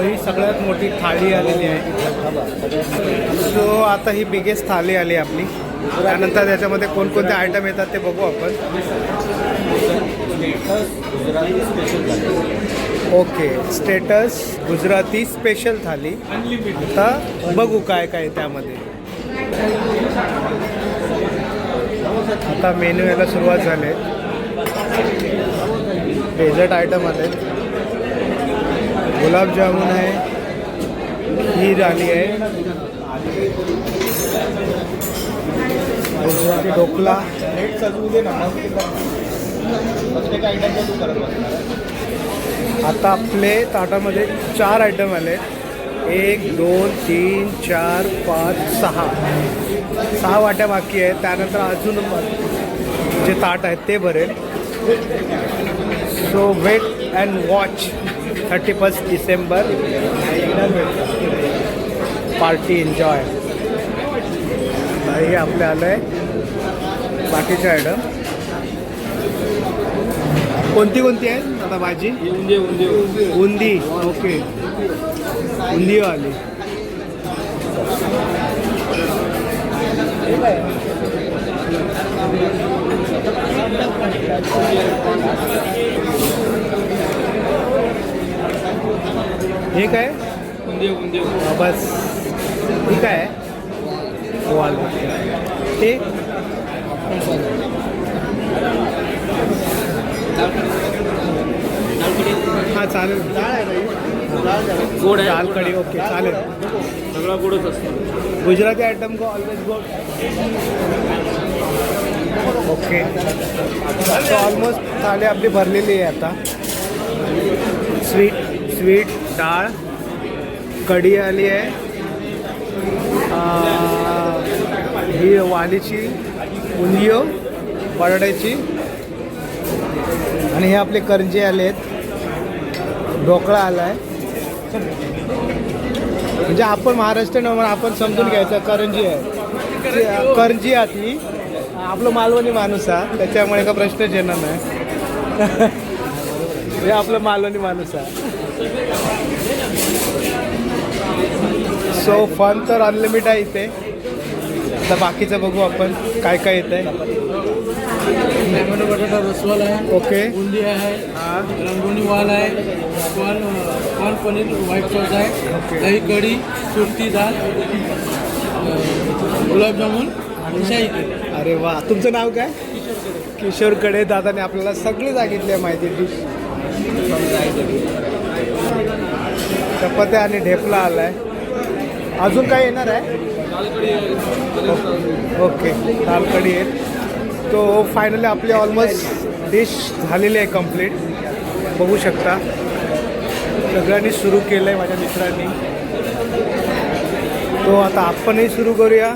ही सगळ्यात मोठी थाळी आलेली आहे सो आता ही बिगेस्ट थाळी आली आपली. त्यानंतर त्याच्यामध्ये कोणकोणते आयटम येतात ते बघू आपण. Okay status Gujarati special thali आता बघू काय काय आहे त्यामध्ये. आता मेन्यू याला सुरुवात झाली डेझर्ट आयटम आले गुलाबजामुन आहे खीर आली आहे. ढोकला. आता आपले ताटामध्ये चार आयटम आले. एक दोन तीन चार पाच सहा. सहा वाट्या बाकी आहेत. त्यानंतर अजून जे ताट आहेत ते भरेल. So wait and watch thirty first December party enjoy हे आपले आलं आहे बाकीचे आयटम कोणती कोणती आहे? आता भाजी? उंदे उंदे. उंदी. ओके उंदी आली हे? काय उंदे उंदे हा, बस। ठीक आहे वाल। ते हा चालेल। डाळ आहे गोड दाल कढी ओके चालेल। सगळा गोडच असतो. गुजराती आयटम को ऑलवेज गोड। ओके। ऑलमोस्ट थाली आपली भरलेली आहे आता. स्वीट स्वीट डाळ कढी आली आहे. ही वालीची उंदियो बटाट्याची. आणि हे आपले करंजे आले आहेत. ढोकळा आला आहे. म्हणजे आपण महाराष्ट्रीयन म्हणून आपण समजून घ्यायचं करंजी आहे. करंजी आहे ती आपलं मालवणी माणूस आहे त्याच्यामुळे का प्रश्नच येणार नाही. हे आपलं मालवणी माणूस आहे. सो फन तर अनलिमिट आहे इथे. आता बाकीचं बघू आपण काय काय येत आहे टोमॅटो बटाटा रसवाल आहे. ओके बुंदी आहे. हां. रंगोली वाल आहे. Corn corn paneer white sauce आहे. दही कढी सुरती दाल गुलाबजामुन आणि शाही अरे वा. तुमचं नाव काय? किशोरकडे दादाने आपल्याला सगळी सांगितली आहे माहिती डिश चपात्या आणि ढेपला आलाय. अजून काय येणार आहे? ओके दाल कढी आहे. तो फायनली आपली ऑलमोस्ट डिश झालेली आहे कंप्लीट बघू शकता. सगळ्यांनी सुरू केलं आहे माझ्या मित्रांनी. तो आता आपणही सुरू करूया.